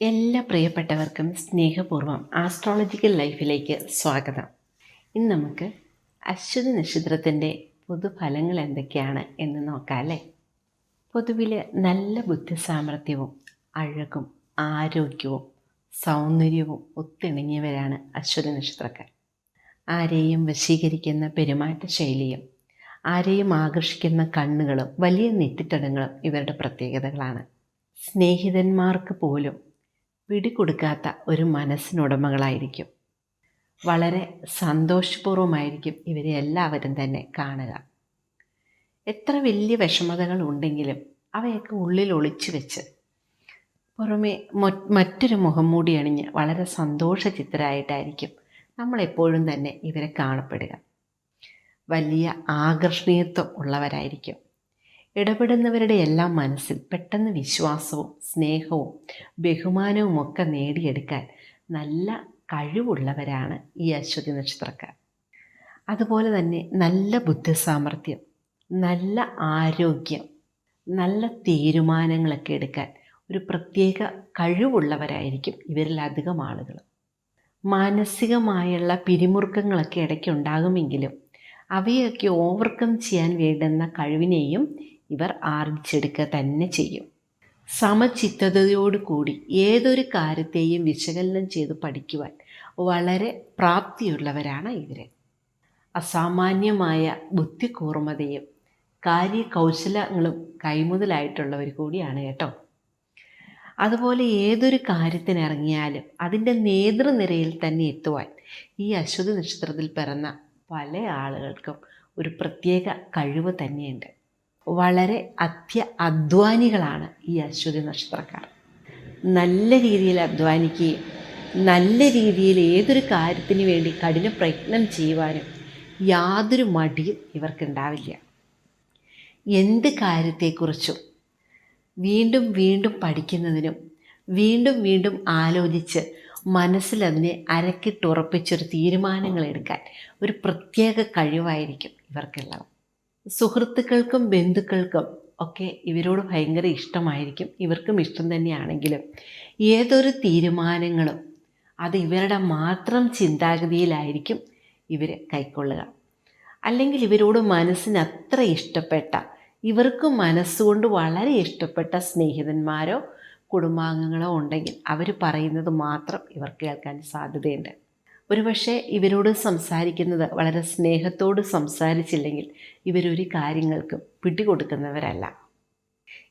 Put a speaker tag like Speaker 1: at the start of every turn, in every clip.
Speaker 1: എല്ലാ പ്രിയപ്പെട്ടവർക്കും സ്നേഹപൂർവം ആസ്ട്രോളജിക്കൽ ലൈഫിലേക്ക് സ്വാഗതം. ഇന്ന് നമുക്ക് അശ്വതി നക്ഷത്രത്തിന്റെ പൊതുഫലങ്ങൾ എന്തൊക്കെയാണ് എന്ന് നോക്കാം അല്ലേ? പൊതുവിൽ നല്ല ബുദ്ധിസാമർഥ്യവും അഴകും ആരോഗ്യവും സൗന്ദര്യവും ഒത്തിണങ്ങിയവരാണ് അശ്വതി നക്ഷത്രക്കാർ. ആരെയും വശീകരിക്കുന്ന പെരുമാറ്റ ശൈലിയും ആരെയും ആകർഷിക്കുന്ന കണ്ണുകളും വലിയ നെറ്റിത്തടങ്ങളും ഇവരുടെ പ്രത്യേകതകളാണ്. സ്നേഹിതന്മാർക്ക് പോലും പിടികൊടുക്കാത്ത ഒരു മനസ്സിനുടമകളായിരിക്കും. വളരെ സന്തോഷപൂർവമായിരിക്കും ഇവരെ എല്ലാവരും തന്നെ കാണുക. എത്ര വലിയ വിഷമതകൾ ഉണ്ടെങ്കിലും അവയൊക്കെ ഉള്ളിൽ ഒളിച്ചു വെച്ച് പുറമെ മറ്റൊരു മുഖം മൂടി അണിഞ്ഞ് വളരെ സന്തോഷചിത്തരായിട്ടായിരിക്കും നമ്മളെപ്പോഴും തന്നെ ഇവരെ കാണപ്പെടുക. വലിയ ആകർഷണീയത്വം ഉള്ളവരായിരിക്കും ഇടപെടുന്നവരുടെ എല്ലാം മനസ്സിൽ പെട്ടെന്ന് വിശ്വാസവും സ്നേഹവും ബഹുമാനവും ഒക്കെ നേടിയെടുക്കാൻ നല്ല കഴിവുള്ളവരാണ് ഈ അശ്വതി നക്ഷത്രക്കാർ. അതുപോലെ തന്നെ നല്ല ബുദ്ധിസാമർഥ്യം നല്ല ആരോഗ്യം നല്ല തീരുമാനങ്ങളൊക്കെ എടുക്കാൻ ഒരു പ്രത്യേക കഴിവുള്ളവരായിരിക്കും ഇവരിലധികം ആളുകൾ. മാനസികമായുള്ള പിരിമുറുക്കങ്ങളൊക്കെ ഇടയ്ക്ക് ഉണ്ടാകുമെങ്കിലും അവയൊക്കെ ഓവർകം ചെയ്യാൻ വേണ്ടുന്ന കഴിവിനെയും ഇവർ ആർജിച്ചെടുക്കുക തന്നെ ചെയ്യും. സമചിത്തതയോടുകൂടി ഏതൊരു കാര്യത്തെയും വിശകലനം ചെയ്ത് പഠിക്കുവാൻ വളരെ പ്രാപ്തിയുള്ളവരാണ് ഇവർ അസാമാന്യമായ ബുദ്ധികൂർമ്മതയും കാര്യകൗശലങ്ങളും കൈമുതലായിട്ടുള്ളവർ കൂടിയാണ് കേട്ടോ. അതുപോലെ ഏതൊരു കാര്യത്തിനിറങ്ങിയാലും അതിന്റെ നേതൃനിരയിൽ തന്നെ എത്തുവാൻ ഈ അശ്വതി നക്ഷത്രത്തിൽ പിറന്ന പല ആളുകൾക്കും ഒരു പ്രത്യേക കഴിവ് തന്നെയുണ്ട്. വളരെ അത്യ അധ്വാനികളാണ് ഈ അശ്വതി നക്ഷത്രക്കാർ. നല്ല രീതിയിൽ അധ്വാനിക്കുകയും നല്ല രീതിയിൽ ഏതൊരു കാര്യത്തിന് വേണ്ടി കഠിന പ്രയത്നം ചെയ്യുവാനും യാതൊരു മടിയും ഇവർക്കുണ്ടാവില്ല. എന്ത് കാര്യത്തെക്കുറിച്ചും വീണ്ടും വീണ്ടും പഠിക്കുന്നതിനും വീണ്ടും വീണ്ടും ആലോചിച്ച് മനസ്സിലതിനെ അരക്കിട്ടുറപ്പിച്ചൊരു തീരുമാനങ്ങൾ എടുക്കാൻ ഒരു പ്രത്യേക കഴിവായിരിക്കും ഇവർക്കുള്ളത്. സുഹൃത്തുക്കൾക്കും ബന്ധുക്കൾക്കും ഒക്കെ ഇവരോട് ഭയങ്കര ഇഷ്ടമായിരിക്കും. ഇവർക്കും ഇഷ്ടം തന്നെയാണെങ്കിലും ഏതൊരു തീരുമാനങ്ങളും അത് ഇവരുടെ മാത്രം ചിന്താഗതിയിലായിരിക്കും ഇവർ കൈക്കൊള്ളുക. അല്ലെങ്കിൽ ഇവരോട് മനസ്സിന് അത്ര ഇഷ്ടപ്പെട്ട ഇവർക്ക് മനസ്സുകൊണ്ട് വളരെ ഇഷ്ടപ്പെട്ട സ്നേഹിതന്മാരോ കുടുംബാംഗങ്ങളോ ഉണ്ടെങ്കിൽ അവർ പറയുന്നത് മാത്രം ഇവർ കേൾക്കാൻ സാധ്യതയുണ്ട്. ഒരുപക്ഷെ ഇവരോട് സംസാരിക്കുന്നത് വളരെ സ്നേഹത്തോട് സംസാരിച്ചില്ലെങ്കിൽ ഇവരൊരു കാര്യങ്ങൾക്കും പിടികൊടുക്കുന്നവരല്ല.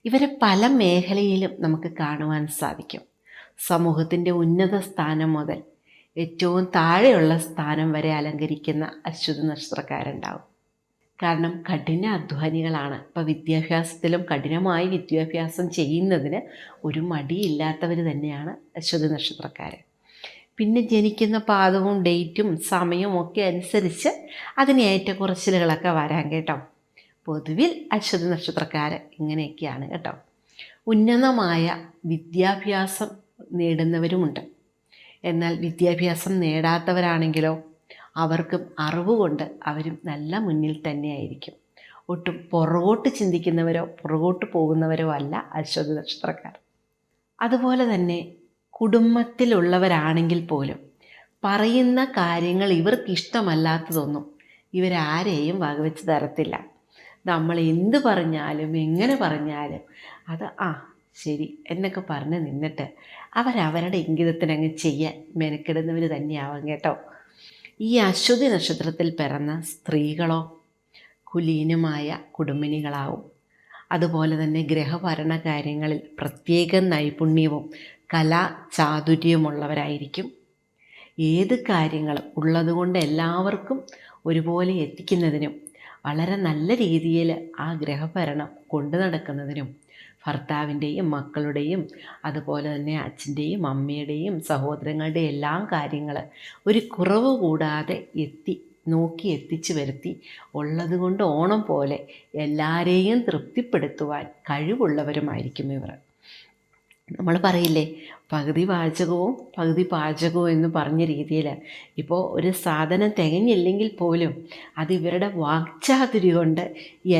Speaker 1: ഇവരെ പല മേഖലയിലും നമുക്ക് കാണുവാൻ സാധിക്കും. സമൂഹത്തിന്റെ ഉന്നത സ്ഥാനം മുതൽ ഏറ്റവും താഴെയുള്ള സ്ഥാനം വരെ അലങ്കരിക്കുന്ന അശ്വതി നക്ഷത്രക്കാരുണ്ടാവും. കാരണം കഠിന അധ്വാനികളാണ്. ഇപ്പോൾ വിദ്യാഭ്യാസത്തിലും കഠിനമായി വിദ്യാഭ്യാസം ചെയ്യുന്നതിന് ഒരു മടിയില്ലാത്തവർ തന്നെയാണ് അശ്വതി നക്ഷത്രക്കാർ പിന്നെ ജനിക്കുന്ന പാദവും ഡേറ്റും സമയവും ഒക്കെ അനുസരിച്ച് അതിന് ഏറ്റക്കുറച്ചിലുകളൊക്കെ വരാൻ കേട്ടോ. പൊതുവിൽ അശ്വതി നക്ഷത്രക്കാർ ഇങ്ങനെയൊക്കെയാണ് കേട്ടോ. ഉന്നതമായ വിദ്യാഭ്യാസം നേടുന്നവരുമുണ്ട്. എന്നാൽ വിദ്യാഭ്യാസം നേടാത്തവരാണെങ്കിലോ അവർക്കും അറിവ് കൊണ്ട് അവരും നല്ല മുന്നിൽ തന്നെയായിരിക്കും. ഒട്ടും പുറകോട്ട് ചിന്തിക്കുന്നവരോ പുറകോട്ട് പോകുന്നവരോ അല്ല അശ്വതി നക്ഷത്രക്കാർ. അതുപോലെ തന്നെ കുടുംബത്തിലുള്ളവരാണെങ്കിൽ പോലും പറയുന്ന കാര്യങ്ങൾ ഇവർക്ക് ഇഷ്ടമല്ലാത്തതൊന്നും ഇവരാരെയും വകവെച്ച് തരത്തില്ല. നമ്മൾ എന്ത് പറഞ്ഞാലും എങ്ങനെ പറഞ്ഞാലും അത് ആ ശരി എന്നൊക്കെ പറഞ്ഞ് നിന്നിട്ട് അവരവരുടെ ഇംഗിതത്തിനങ്ങ് ചെയ്യാൻ മെനക്കെടുന്നവർ തന്നെയാവാം കേട്ടോ. ഈ അശ്വതി നക്ഷത്രത്തിൽ പിറന്ന സ്ത്രീകളോ കുലീനമായ കുടുംബിനികളാവും. അതുപോലെ തന്നെ ഗ്രഹഭരണ കാര്യങ്ങളിൽ പ്രത്യേക നൈപുണ്യവും കലാ ചാതുര്യമുള്ളവരായിരിക്കും. ഏത് കാര്യങ്ങളും ഉള്ളതുകൊണ്ട് എല്ലാവർക്കും ഒരുപോലെ എത്തിക്കുന്നതിനും വളരെ നല്ല രീതിയിൽ ആ ഗ്രഹഭരണം കൊണ്ടു നടക്കുന്നതിനും ഭർത്താവിന്റെയും മക്കളുടെയും അതുപോലെ തന്നെ അച്ഛന്റെയും അമ്മയുടെയും സഹോദരങ്ങളുടെയും എല്ലാ കാര്യങ്ങൾ ഒരു കുറവ് കൂടാതെ എത്തി നോക്കി എത്തിച്ചു വരുത്തി ഉള്ളതുകൊണ്ട് ഓണം പോലെ എല്ലാവരെയും തൃപ്തിപ്പെടുത്തുവാൻ കഴിവുള്ളവരുമായിരിക്കും ഇവർ. നമ്മൾ പറയില്ലേ പകുതി പാചകവും പകുതി പാചകവും എന്ന് പറഞ്ഞ രീതിയിൽ ഇപ്പോൾ ഒരു സാധനം തികഞ്ഞില്ലെങ്കിൽ പോലും അത് ഇവരുടെ വാക്ചാതുരി കൊണ്ട്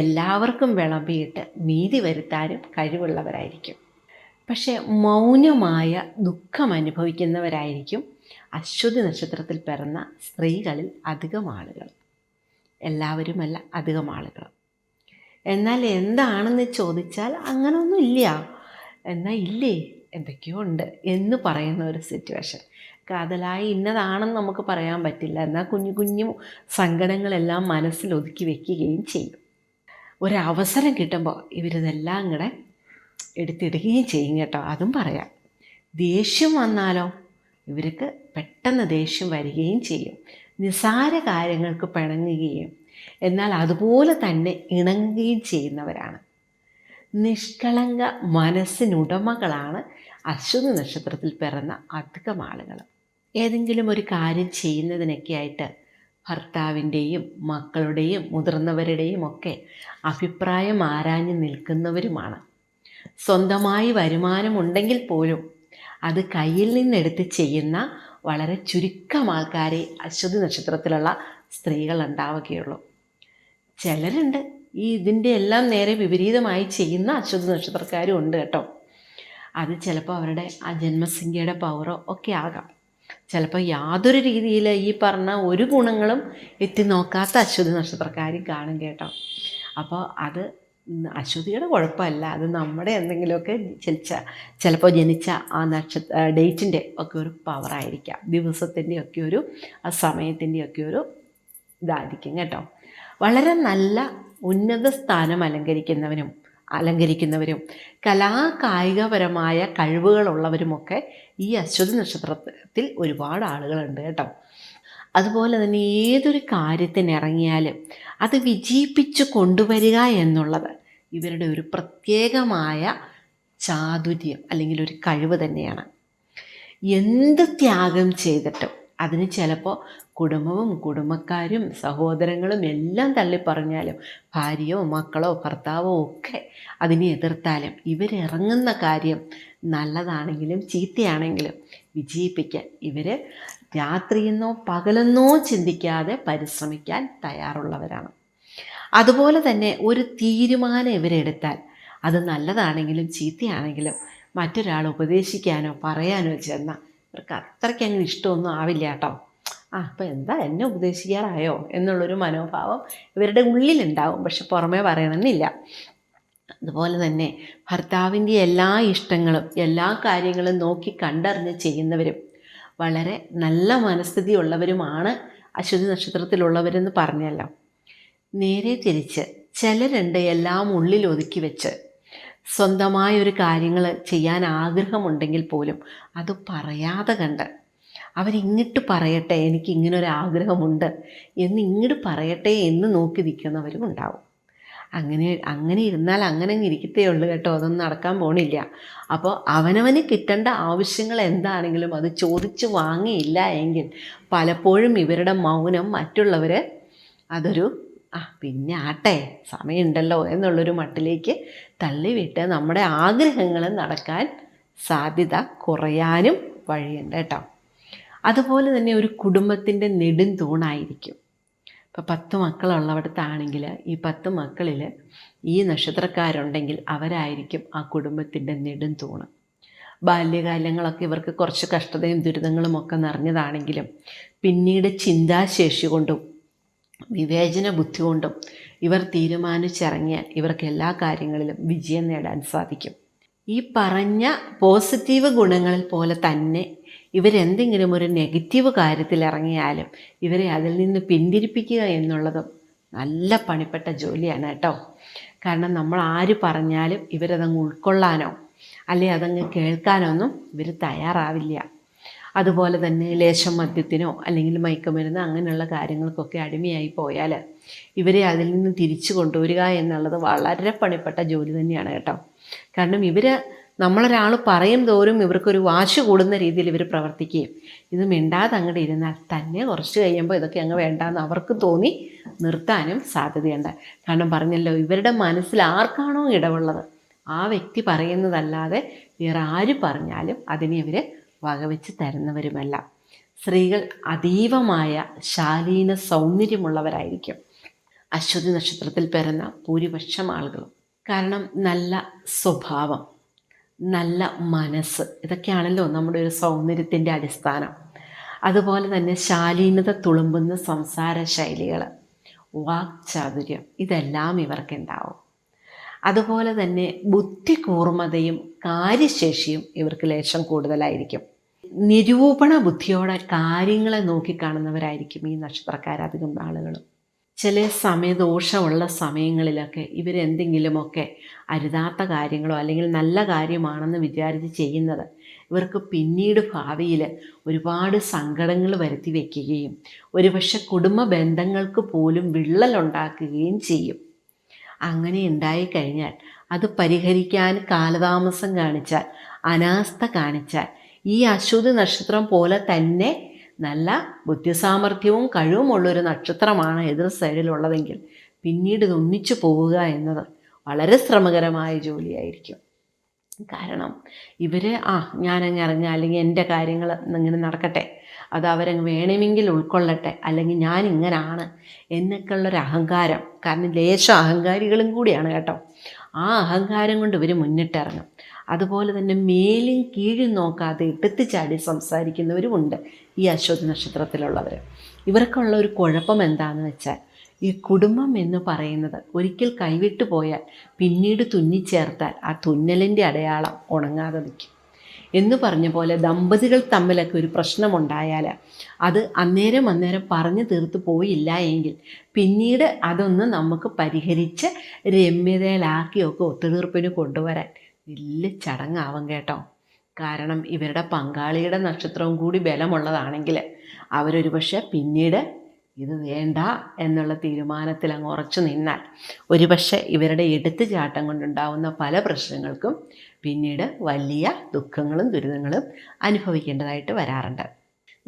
Speaker 1: എല്ലാവർക്കും വിളമ്പിയിട്ട് നീതി വരുത്താനും കഴിവുള്ളവരായിരിക്കും. പക്ഷേ മൗനമായ ദുഃഖം അനുഭവിക്കുന്നവരായിരിക്കും അശ്വതി നക്ഷത്രത്തിൽ പിറന്ന സ്ത്രീകളിൽ അധികം ആളുകൾ. എല്ലാവരുമല്ല അധികം ആളുകൾ. എന്നാൽ എന്താണെന്ന് ചോദിച്ചാൽ അങ്ങനൊന്നും ഇല്ല എന്നാൽ ഇല്ലേ? എന്തൊക്കെയോ ഉണ്ട് എന്ന് പറയുന്ന ഒരു സിറ്റുവേഷൻ കാതലായി ഇന്നതാണെന്ന് നമുക്ക് പറയാൻ പറ്റില്ല. എന്നാൽ കുഞ്ഞു കുഞ്ഞു സങ്കടങ്ങളെല്ലാം മനസ്സിൽ ഒതുക്കി വെക്കുകയും ചെയ്യും. ഒരവസരം കിട്ടുമ്പോൾ ഇവരിതെല്ലാം കൂടെ എടുത്തിടുകയും ചെയ്യും കേട്ടോ. അതും പറയാം. ദേഷ്യം വന്നാലോ? ഇവർക്ക് പെട്ടെന്ന് ദേഷ്യം വരികയും ചെയ്യും. നിസാര കാര്യങ്ങൾക്ക് പിണങ്ങുകയും. എന്നാൽ അതുപോലെ തന്നെ ഇണങ്ങുകയും ചെയ്യുന്നവരാണ്. നിഷ്കളങ്ക മനസ്സിനുടമകളാണ് അശ്വതി നക്ഷത്രത്തിൽ പിറന്ന അധികം ആളുകൾ ഏതെങ്കിലും ഒരു കാര്യം ചെയ്യുന്നതിനൊക്കെ ആയിട്ട് ഭർത്താവിന്റെയും മക്കളുടെയും മുതിർന്നവരുടെയും ഒക്കെ അഭിപ്രായം ആരാഞ്ഞു നിൽക്കുന്നവരുമാണ്. സ്വന്തമായി വരുമാനമുണ്ടെങ്കിൽ പോലും അത് കയ്യിൽ നിന്നെടുത്ത് ചെയ്യുന്ന വളരെ ചുരുക്കം ആൾക്കാരെ അശ്വതി നക്ഷത്രത്തിലുള്ള സ്ത്രീകൾ ഉണ്ടാവുകയുള്ളൂ. ചിലരുണ്ട് ഈ ഇതിന്റെ എല്ലാം നേരെ വിപരീതമായി ചെയ്യുന്ന അശ്വത നക്ഷത്രക്കാരും ഉണ്ട് കേട്ടോ. അത് ചിലപ്പോൾ അവരുടെ ആ ജന്മസംഖ്യയുടെ പവറോ ഒക്കെ ആകാം. ചിലപ്പോൾ യാതൊരു രീതിയിൽ ഈ പറഞ്ഞ ഒരു ഗുണങ്ങളും എത്തി നോക്കാത്ത അശ്വതി നക്ഷത്രക്കാരും കാണും കേട്ടോ. അപ്പോൾ അത് അശ്വതിയുടെ കുഴപ്പമല്ല. അത് നമ്മുടെ എന്തെങ്കിലുമൊക്കെ ജനിച്ച ചിലപ്പോൾ ജനിച്ച ആ നക്ഷത്ര ഡേറ്റിന്റെ ഒക്കെ ഒരു പവറായിരിക്കാം ദിവസത്തിന്റെ ഒക്കെ ഒരു ആ സമയത്തിന്റെ ഒക്കെ ഒരു ഇതായിരിക്കും കേട്ടോ. വളരെ നല്ല ഉന്നത സ്ഥാനം അലങ്കരിക്കുന്നവനും അലങ്കരിക്കുന്നവരും കലാകായികപരമായ കഴിവുകളുള്ളവരുമൊക്കെ ഈ അശ്വതി നക്ഷത്രത്തിൽ ഒരുപാട് ആളുകളുണ്ട് കേട്ടോ. അതുപോലെ തന്നെ ഏതൊരു കാര്യത്തിന് ഇറങ്ങിയാലും അത് വിജയിപ്പിച്ചു കൊണ്ടുവരിക എന്നുള്ളത് ഇവരുടെ ഒരു പ്രത്യേകമായ ചാതുര്യം അല്ലെങ്കിൽ ഒരു കഴിവ് തന്നെയാണ്. എന്ത് ത്യാഗം ചെയ്തിട്ടും അതിന് ചിലപ്പോൾ കുടുംബവും കുടുംബക്കാരും സഹോദരങ്ങളും എല്ലാം തള്ളിപ്പറഞ്ഞാലും ഭാര്യയോ മക്കളോ ഭർത്താവോ ഒക്കെ അതിനെ എതിർത്താലും ഇവരിറങ്ങുന്ന കാര്യം നല്ലതാണെങ്കിലും ചീത്തയാണെങ്കിലും വിജയിപ്പിക്കാൻ ഇവർ രാത്രിയെന്നോ പകലെന്നോ ചിന്തിക്കാതെ പരിശ്രമിക്കാൻ തയ്യാറുള്ളവരാണ്. അതുപോലെ തന്നെ ഒരു തീരുമാനം ഇവരെടുത്താൽ അത് നല്ലതാണെങ്കിലും ചീത്തയാണെങ്കിലും മറ്റൊരാൾ ഉപദേശിക്കാനോ പറയാനോ ചെന്നാൽ ഇവർക്ക് അത്രയ്ക്ക് അങ്ങനെ ഇഷ്ടമൊന്നും ആവില്ല കേട്ടോ. ആ അപ്പം എന്താ എന്നെ ഉപദേശിക്കാറായോ? എന്നുള്ളൊരു മനോഭാവം ഇവരുടെ ഉള്ളിലുണ്ടാവും. പക്ഷെ പുറമേ പറയണമെന്നില്ല. അതുപോലെ തന്നെ ഭർത്താവിന്റെ എല്ലാ ഇഷ്ടങ്ങളും എല്ലാ കാര്യങ്ങളും നോക്കി കണ്ടറിഞ്ഞ് ചെയ്യുന്നവരും വളരെ നല്ല മനസ്ഥിതി ഉള്ളവരുമാണ് അശ്വതി നക്ഷത്രത്തിലുള്ളവരെന്ന് പറഞ്ഞല്ലോ. നേരെ തിരിച്ച് ചിലരുണ്ട് എല്ലാം ഉള്ളിൽ ഒതുക്കി വെച്ച് സ്വന്തമായ ഒരു കാര്യങ്ങൾ ചെയ്യാൻ ആഗ്രഹമുണ്ടെങ്കിൽ പോലും അത് പറയാതെ കണ്ട് അവരിങ്ങിട്ട് പറയട്ടെ എനിക്ക് ഇങ്ങനെ ഒരു ആഗ്രഹമുണ്ട് എന്ന് ഇങ്ങോട്ട് പറയട്ടെ എന്ന് നോക്കി നിൽക്കുന്നവരും ഉണ്ടാവും. അങ്ങനെ അങ്ങനെ ഇരുന്നാൽ അങ്ങനെ ഇരിക്കത്തേ ഉള്ളൂ കേട്ടോ അതൊന്നും നടക്കാൻ പോണില്ല. അപ്പോൾ അവനവന് കിട്ടേണ്ട ആവശ്യങ്ങൾ എന്താണെങ്കിലും അത് ചോദിച്ച് വാങ്ങിയില്ല എങ്കിൽ പലപ്പോഴും ഇവരുടെ മൗനം മറ്റുള്ളവർ അതൊരു ആ പിന്നെ ആട്ടെ സമയമുണ്ടല്ലോ എന്നുള്ളൊരു മട്ടിലേക്ക് തള്ളിവിട്ട് നമ്മുടെ ആഗ്രഹങ്ങൾ നടക്കാൻ സാധ്യത കുറയാനും വഴിയുണ്ട് കേട്ടോ. അതുപോലെ തന്നെ ഒരു കുടുംബത്തിന്റെ നെടും തൂണായിരിക്കും. ഇപ്പോൾ പത്ത് മക്കളുള്ളവിടത്താണെങ്കിൽ ഈ പത്ത് മക്കളിൽ ഈ നക്ഷത്രക്കാരുണ്ടെങ്കിൽ അവരായിരിക്കും ആ കുടുംബത്തിന്റെ നെടും തൂണ്. ബാല്യകാലങ്ങളൊക്കെ ഇവർക്ക് കുറച്ച് കഷ്ടതയും ദുരിതങ്ങളും ഒക്കെ നിറഞ്ഞതാണെങ്കിലും പിന്നീട് ചിന്താശേഷി കൊണ്ടും വിവേചന ബുദ്ധി കൊണ്ടും ഇവർ തീരുമാനിച്ചിറങ്ങിയാൽ ഇവർക്ക് എല്ലാ കാര്യങ്ങളിലും വിജയം നേടാൻ സാധിക്കും. ഈ പറഞ്ഞ പോസിറ്റീവ് ഗുണങ്ങളിൽ പോലെ തന്നെ ഇവരെന്തെങ്കിലും ഒരു നെഗറ്റീവ് കാര്യത്തിൽ ഇറങ്ങിയാലും ഇവരെ അതിൽ നിന്ന് പിന്തിരിപ്പിക്കുക എന്നുള്ളതും നല്ല പണിപ്പെട്ട ജോലിയാണ് കേട്ടോ. കാരണം നമ്മൾ ആര് പറഞ്ഞാലും ഇവരതങ്ങ് ഉൾക്കൊള്ളാനോ അല്ലെ അതങ്ങ് കേൾക്കാനോ ഒന്നും ഇവർ തയ്യാറാവില്ല. അതുപോലെ തന്നെ ലേശം മദ്യത്തിനോ അല്ലെങ്കിൽ മയക്കുമരുന്ന് അങ്ങനെയുള്ള കാര്യങ്ങൾക്കൊക്കെ അടിമയായി പോയാൽ ഇവരെ അതിൽ നിന്ന് തിരിച്ചു കൊണ്ടുവരിക എന്നുള്ളത് വളരെ പണിപ്പെട്ട ജോലി തന്നെയാണ് കേട്ടോ. കാരണം ഇവർ നമ്മളൊരാൾ പറയും തോറും ഇവർക്കൊരു വാശി കൂടുന്ന രീതിയിൽ ഇവർ പ്രവർത്തിക്കുകയും. ഇത് മിണ്ടാതെ അങ്ങോട്ട് ഇരുന്നാൽ തന്നെ കുറച്ച് കഴിയുമ്പോൾ ഇതൊക്കെ അങ്ങ് വേണ്ടാന്ന് അവർക്ക് തോന്നി നിർത്താനും സാധ്യതയുണ്ട്. കാരണം പറഞ്ഞല്ലോ ഇവരുടെ മനസ്സിൽ ആർക്കാണോ ഇടവുള്ളത്? ആ വ്യക്തി പറയുന്നതല്ലാതെ വേറെ ആര് പറഞ്ഞാലും അതിനെ ഇവർ വകവെച്ച് തരുന്നവരുമല്ല. സ്ത്രീകൾ അതീവമായ ശാലീന സൗന്ദര്യമുള്ളവരായിരിക്കും. അശ്വതി നക്ഷത്രത്തിൽ പിറന്ന ഭൂരിപക്ഷം ആളുകളും. കാരണം നല്ല സ്വഭാവം. നല്ല മനസ്സ്. ഇതൊക്കെയാണല്ലോ നമ്മുടെ ഒരു സൗന്ദര്യത്തിന്റെ അടിസ്ഥാനം. അതുപോലെ തന്നെ ശാലീനത തുളുമ്പുന്ന സംസാര ശൈലികൾ വാക്ചാതുര്യം ഇതെല്ലാം ഇവർക്കുണ്ടാവും. അതുപോലെ തന്നെ ബുദ്ധി കൂർമ്മതയും കാര്യശേഷിയും ഇവർക്ക് ലേശം കൂടുതലായിരിക്കും. നിരൂപണ ബുദ്ധിയോടെ കാര്യങ്ങളെ നോക്കിക്കാണുന്നവരായിരിക്കും ഈ നക്ഷത്രക്കാരധികം ആളുകളും. ചില സമയദോഷമുള്ള സമയങ്ങളിലൊക്കെ ഇവരെന്തെങ്കിലുമൊക്കെ അരുതാത്ത കാര്യങ്ങളോ അല്ലെങ്കിൽ നല്ല കാര്യമാണെന്ന് വിചാരിച്ച് ചെയ്യുന്നത് ഇവർക്ക് പിന്നീട് ഭാവിയിൽ ഒരുപാട് സങ്കടങ്ങൾ വരുത്തി വയ്ക്കുകയും ഒരുപക്ഷെ കുടുംബ ബന്ധങ്ങൾക്ക് പോലും വിള്ളലുണ്ടാക്കുകയും ചെയ്യും. അങ്ങനെ ഉണ്ടായിക്കഴിഞ്ഞാൽ അത് പരിഹരിക്കാൻ കാലതാമസം കാണിച്ചാൽ അനാസ്ഥ കാണിച്ചാൽ ഈ അശ്വതി നക്ഷത്രം പോലെ തന്നെ നല്ല ബുദ്ധിസാമർഥ്യവും കഴിവുമുള്ളൊരു നക്ഷത്രമാണ് എതിർ സൈഡിലുള്ളതെങ്കിൽ പിന്നീട് ഇത് ഒന്നിച്ചു പോവുക എന്നത് വളരെ ശ്രമകരമായ ജോലിയായിരിക്കും. കാരണം ഇവർ ആ ഞാനങ്ങ് ഇറങ്ങുക അല്ലെങ്കിൽ എന്റെ കാര്യങ്ങൾ ഇങ്ങനെ നടക്കട്ടെ അത് അവരങ്ങ് വേണമെങ്കിൽ ഉൾക്കൊള്ളട്ടെ അല്ലെങ്കിൽ ഞാൻ ഇങ്ങനാണ് എന്നൊക്കെയുള്ളൊരു അഹങ്കാരം കാരണം ലേശം അഹങ്കാരികളും കൂടിയാണ് കേട്ടോ. ആ അഹങ്കാരം കൊണ്ട് ഇവർ മുന്നിട്ടിറങ്ങും. അതുപോലെ തന്നെ മേലും കീഴും നോക്കാതെ ഇട്ടത്ത് ചാടി സംസാരിക്കുന്നവരുമുണ്ട് ഈ അശ്വതി നക്ഷത്രത്തിലുള്ളവർ ഇവർക്കുള്ള ഒരു കുഴപ്പം എന്താണെന്ന് വെച്ചാൽ ഈ കുടുംബം എന്ന് പറയുന്നത് ഒരിക്കൽ കൈവിട്ടു പോയാൽ പിന്നീട് തുന്നിച്ചേർത്താൽ ആ തുന്നലിന്റെ അടയാളം ഉണങ്ങാതെ നിൽക്കും. എന്ന് പറഞ്ഞ പോലെ ദമ്പതികൾ തമ്മിലൊക്കെ ഒരു പ്രശ്നമുണ്ടായാൽ അത് അന്നേരം അന്നേരം പറഞ്ഞു തീർത്ത് പോയില്ല എങ്കിൽ പിന്നീട് അതൊന്ന് നമുക്ക് പരിഹരിച്ച് രമ്യതയിലാക്കിയൊക്കെ ഒത്തുതീർപ്പിന് കൊണ്ടുവരാൻ വലിയ ചടങ്ങാവും കേട്ടോ. കാരണം ഇവരുടെ പങ്കാളിയുടെ നക്ഷത്രവും കൂടി ബലമുള്ളതാണെങ്കിൽ അവരൊരു പക്ഷേ പിന്നീട് ഇത് വേണ്ട എന്നുള്ള തീരുമാനത്തിൽ അങ്ങ് ഉറച്ചു നിന്നാൽ ഒരുപക്ഷെ ഇവരുടെ എടുത്തുചാട്ടം കൊണ്ടുണ്ടാവുന്ന പല പ്രശ്നങ്ങൾക്കും പിന്നീട് വലിയ ദുഃഖങ്ങളും ദുരിതങ്ങളും അനുഭവിക്കേണ്ടതായിട്ട് വരാറുണ്ട്.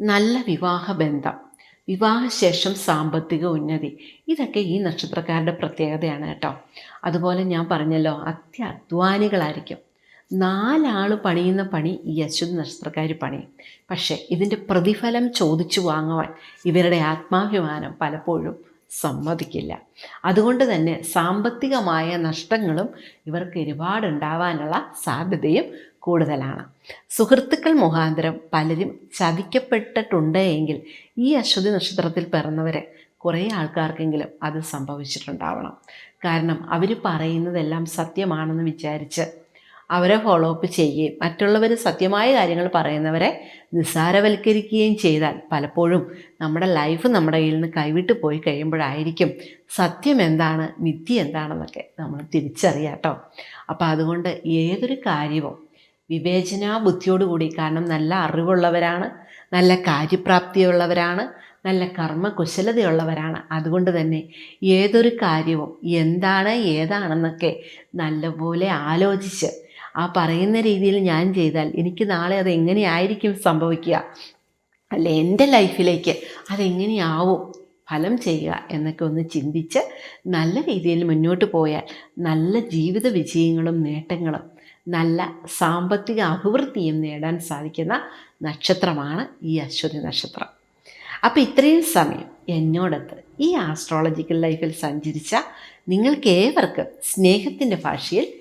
Speaker 1: നല്ല വിവാഹ ബന്ധം വിവാഹശേഷം സാമ്പത്തിക ഉന്നതി ഇതൊക്കെ ഈ നക്ഷത്രക്കാരുടെ പ്രത്യേകതയാണ് കേട്ടോ. അതുപോലെ ഞാൻ പറഞ്ഞല്ലോ അത്യധ്വാനികളായിരിക്കും. നാലാൾ പണിയുന്ന പണി ഈ അശ്വതി നക്ഷത്രക്കാർ പണിയും. പക്ഷേ ഇതിന്റെ പ്രതിഫലം ചോദിച്ചു വാങ്ങുവാൻ ഇവരുടെ ആത്മാഭിമാനം പലപ്പോഴും സമ്മതിക്കില്ല. അതുകൊണ്ട് തന്നെ സാമ്പത്തികമായ നഷ്ടങ്ങളും ഇവർക്ക് ഒരുപാടുണ്ടാവാനുള്ള സാധ്യതയും കൂടുതലാണ്. സുഹൃത്തുക്കൾ മുഖാന്തരം പലരും ചതിക്കപ്പെട്ടിട്ടുണ്ട് എങ്കിൽ ഈ അശ്വതി നക്ഷത്രത്തിൽ പിറന്നവരെ കുറേ ആൾക്കാർക്കെങ്കിലും അത് സംഭവിച്ചിട്ടുണ്ടാവണം. കാരണം അവർ പറയുന്നതെല്ലാം സത്യമാണെന്ന് വിചാരിച്ച് അവരെ ഫോളോ അപ്പ് ചെയ്യുകയും മറ്റുള്ളവർ സത്യമായ കാര്യങ്ങൾ പറയുന്നവരെ നിസ്സാരവൽക്കരിക്കുകയും ചെയ്താൽ പലപ്പോഴും നമ്മുടെ ലൈഫ് നമ്മുടെ കയ്യിൽ നിന്ന് കൈവിട്ട് പോയി കഴിയുമ്പോഴായിരിക്കും സത്യം എന്താണ് മിഥ്യ എന്താണെന്നൊക്കെ നമ്മൾ തിരിച്ചറിയാട്ടോ അപ്പം അപ്പോൾ അതുകൊണ്ട് ഏതൊരു കാര്യവും വിവേചനാ ബുദ്ധിയോടുകൂടി കാരണം നല്ല അറിവുള്ളവരാണ് നല്ല കാര്യപ്രാപ്തിയുള്ളവരാണ് നല്ല കർമ്മ കർമ്മകുശലതയുള്ളവരാണ്. അതുകൊണ്ട് തന്നെ ഏതൊരു കാര്യവും എന്താണ് ഏതാണെന്നൊക്കെ നല്ലപോലെ ആലോചിച്ച് ആ പറയുന്ന രീതിയിൽ ഞാൻ ചെയ്താൽ എനിക്ക് നാളെ അത് എങ്ങനെയായിരിക്കും സംഭവിക്കുക? അല്ല എന്റെ ലൈഫിലേക്ക് അതെങ്ങനെയാവും ഫലം ചെയ്യുക എന്നൊക്കെ ഒന്ന് ചിന്തിച്ച് നല്ല രീതിയിൽ മുന്നോട്ട് പോയാൽ നല്ല ജീവിത വിജയങ്ങളും നേട്ടങ്ങളും നല്ല സാമ്പത്തിക അഭിവൃദ്ധിയും നേടാൻ സാധിക്കുന്ന നക്ഷത്രമാണ് ഈ അശ്വതി നക്ഷത്രം. അപ്പോൾ ഇത്രയും സമയം എന്നോടൊത്ത് ഈ ആസ്ട്രോളജിക്കൽ ലൈഫിൽ സഞ്ചരിച്ച നിങ്ങൾക്ക് ഏവർക്കും സ്നേഹത്തിന്റെ ഭാഷയിൽ